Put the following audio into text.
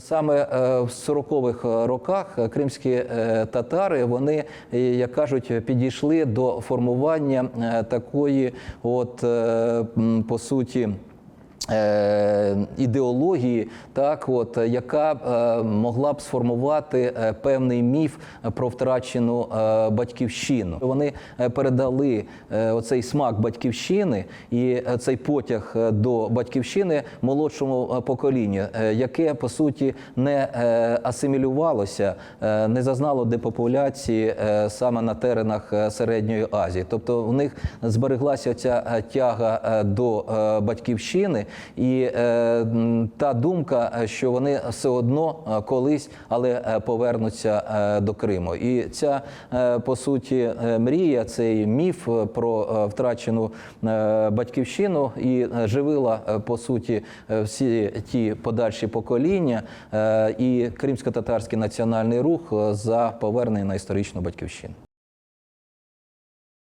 Саме е, в 40-х роках е, кримські е, татари вони, е, як кажуть, підійшли до формування е, такої, от е, по суті. Е, Ідеології, так от яка е, могла б сформувати е, певний міф про втрачену е, батьківщину. Вони передали е, оцей смак батьківщини і цей потяг до батьківщини молодшому поколінню, яке по суті не асимілювалося, не зазнало депопуляції е, саме на теренах середньої Азії. Тобто в них збереглася ця тяга до батьківщини і е, та думка, е, що вони все одно е, колись, але повернуться до Криму. І ця по суті мрія, цей міф про втрачену батьківщину і живила по суті всі ті подальші покоління і кримсько-татарський національний рух за повернення на історичну батьківщину.